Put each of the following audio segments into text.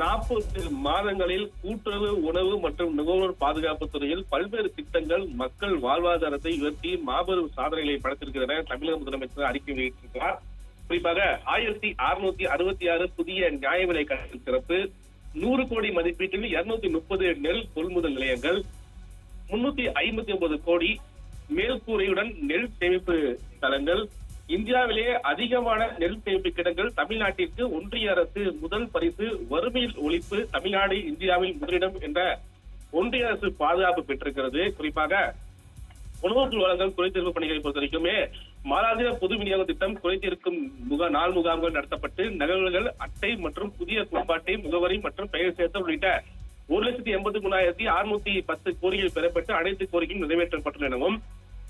நாற்பது மாதங்களில் கூட்டுறவு உணவு மற்றும் நுகர்வோர் பாதுகாப்பு துறையில் பல்வேறு திட்டங்கள் மக்கள் வாழ்வாதாரத்தை உயர்த்தி மாபெரும் சாதனைகளை படைத்திருக்கின்றன தமிழக முதலமைச்சர் அறிக்கை வெளியிட்டிருக்கிறார். குறிப்பாக ஆயிரத்தி அறுநூத்தி அறுபத்தி ஆறு புதிய நியாய விலை கணக்கில் சிறப்பு நூறு கோடி மதிப்பீட்டில் இருநூத்தி முப்பது நெல் கொள்முதல் நிலையங்கள் முன்னூத்தி ஐம்பத்தி ஒன்பது கோடி மேல்கூரையுடன் நெல் சேமிப்பு தளங்கள் இந்தியாவிலேயே அதிகமான நெல் சேமிப்பு கிடங்கள் தமிழ்நாட்டிற்கு ஒன்றிய அரசு முதல் பரிசு வறுமையில் ஒழிப்பு தமிழ்நாடு இந்தியாவில் முதலிடம் என்ற ஒன்றிய அரசு பாதுகாப்பு பெற்றிருக்கிறது. குறிப்பாக உணவுப் வழங்கல் குறைதீர்ப்பு பணிகளை பொறுத்த வரைக்குமே மாதாந்திர பொது விநியோக திட்டம் குறைத்திருக்கும் முக நாள் முகாம்கள் நடத்தப்பட்டு நகல்கள் அட்டை மற்றும் புதிய குடும்பாட்டை முகவரி மற்றும் பெயர் சேர்த்தல் உள்ளிட்ட ஒரு லட்சத்தி எண்பத்தி மூணாயிரத்தி அறுநூத்தி பத்து கோரிக்கைகள் பெறப்பட்டு அனைத்து கோரிக்கையும் நிறைவேற்றப்பட்டுள்ளன எனவும்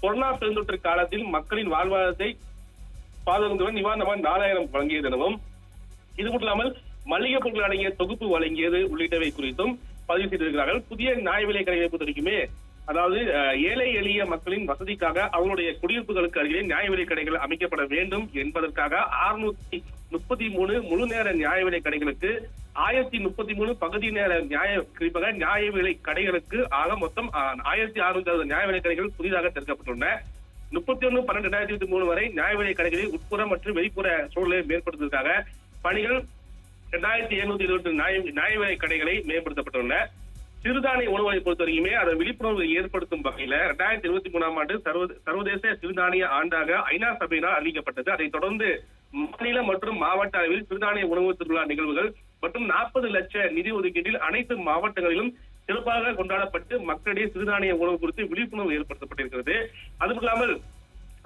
கொரோனா பெருந்தொற்று காலத்தில் மக்களின் வாழ்வாதாரத்தை பாதகங்களுடன் நிவாரணமாக நாலாயிரம் வழங்கியது எனவும் இது மட்டும் இல்லாமல் மளிகை பொருட்கள் அடங்கிய தொகுப்பு வழங்கியது உள்ளிட்டவை குறித்தும் பதிவு செய்திருக்கிறார்கள். புதிய நியாய விலை கடைகளை பொறுத்தவரைக்குமே அதாவது ஏழை எளிய மக்களின் வசதிக்காக அவர்களுடைய குடியிருப்புகளுக்கு அருகிலே நியாய விலை கடைகள் அமைக்கப்பட வேண்டும் என்பதற்காக அறுநூத்தி முப்பத்தி மூணு முழு நேர நியாய விலை கடைகளுக்கு ஆயிரத்தி முப்பத்தி மூணு பகுதி நேர நியாய குறிப்பாக நியாய விலை கடைகளுக்கு ஆக மொத்தம் ஆயிரத்தி அறுநூத்தி அறுபது நியாய விலை கடைகள் புதிதாக திறக்கப்பட்டுள்ளன. முப்பத்தி ஒண்ணு பன்னெண்டு ரெண்டாயிரத்தி இருபத்தி மூணு வரை நியாய விலை கடைகளில் உட்புற மற்றும் வெளிப்புற சூழலை மேம்படுத்துவதற்காக பணிகள் இரண்டாயிரத்தி எழுநூத்தி இருபத்தி நியாய நியாய விலை கடைகளை மேம்படுத்தப்பட்டுள்ளன. சிறுதானிய உணவுகளை பொறுத்த வரைக்குமே அதை விழிப்புணர்வு ஏற்படுத்தும் வகையில ரெண்டாயிரத்தி இருபத்தி மூணாம் ஆண்டு சர்வதேச சிறுதானிய ஆண்டாக ஐநா சபையினால் அறிவிக்கப்பட்டது. அதைத் தொடர்ந்து மாநில மற்றும் மாவட்ட அளவில் சிறுதானிய உணவு திருவிழா நிகழ்வுகள் மற்றும் நாற்பது லட்ச நிதி ஒதுக்கீட்டில் அனைத்து மாவட்டங்களிலும் சிறப்பாக கொண்டாடப்பட்டு மக்களிடையே சிறுதானிய உணவு குறித்து விழிப்புணர்வு ஏற்படுத்தப்பட்டிருக்கிறது. அதுவும் இல்லாமல்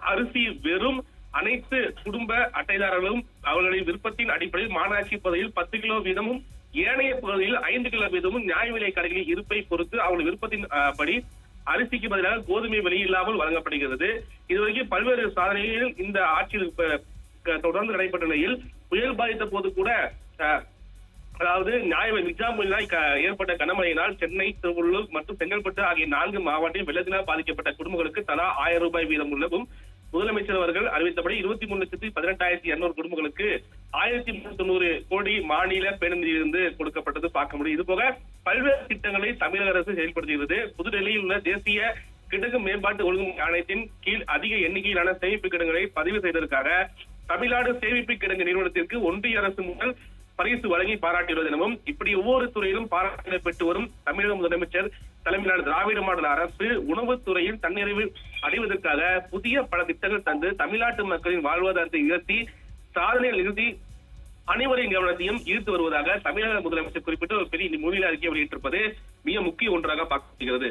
அரிசி வெறும் அனைத்து குடும்ப அட்டைதாரர்களும் அவர்களின் விருப்பத்தின் அடிப்படையில் மாநகராட்சி பகுதியில் பத்து கிலோ வீதமும் ஏனைய பகுதியில் ஐந்து கிலோ வீதமும் நியாய விலை கடைகளில் இருப்பை பொறுத்து அவர்கள் விருப்பத்தின் படி அரிசிக்கு பதிலாக கோதுமை விலை இல்லாமல் வழங்கப்படுகிறது. இதுவரைக்கும் பல்வேறு சாதனைகளில் இந்த ஆட்சியில் தொடர்ந்து நடைபெற்ற நிலையில் புயல் பாதித்த போது கூட அஹ், அதாவது நியாய நிஜாம் ஏற்பட்ட கனமழையினால் சென்னை திருவள்ளூர் மற்றும் செங்கல்பட்டு ஆகிய நான்கு மாவட்டத்தில் வெள்ளத்தினால் பாதிக்கப்பட்ட குடும்பங்களுக்கு தலா ஆயிரம் ரூபாய் வீதம் உள்ளதும். முதலமைச்சர் அவர்கள் அறிவித்தபடி இருபத்தி மூணு லட்சத்தி பதினெட்டாயிரத்தி இருநூறு குடும்பங்களுக்கு ஆயிரத்தி முன்னூத்தி தொண்ணூறு கோடி மாநில பேருந்திலிருந்து கொடுக்கப்பட்டது பார்க்க முடியும். இது போக பல்வேறு திட்டங்களை தமிழக அரசு செயல்படுத்துகிறது புதுடெல்லியில் உள்ள தேசிய கிடங்கு மேம்பாட்டு ஒழுங்கு ஆணையத்தின் கீழ் அதிக எண்ணிக்கையிலான சேமிப்பு கிடங்குகளை பதிவு செய்ததற்காக தமிழ்நாடு சேமிப்பு கிடங்கு நிறுவனத்திற்கு ஒன்றிய அரசு முதல் பரிசு வழங்கி பாராட்டியுள்ளது எனவும் இப்படி ஒவ்வொரு துறையிலும் பாராட்டுகளை பெற்று வரும் தமிழக முதலமைச்சர் தலைமையிலான திராவிட மாடல் அரசு உணவுத் துறையில் தன்னிறைவு அடைவதற்காக புதிய பல திட்டங்கள் தந்து தமிழ்நாட்டு மக்களின் வாழ்வாதாரத்தை உயர்த்தி சாதனையில் நிறுத்தி அனைவரின் கவனத்தையும் ஈர்த்து வருவதாக தமிழக முதலமைச்சர் குறிப்பிட்டு ஒரு பெரிய மொழியில் அறிக்கை வெளியிட்டிருப்பது மிக முக்கிய ஒன்றாக பார்க்கப்படுகிறது.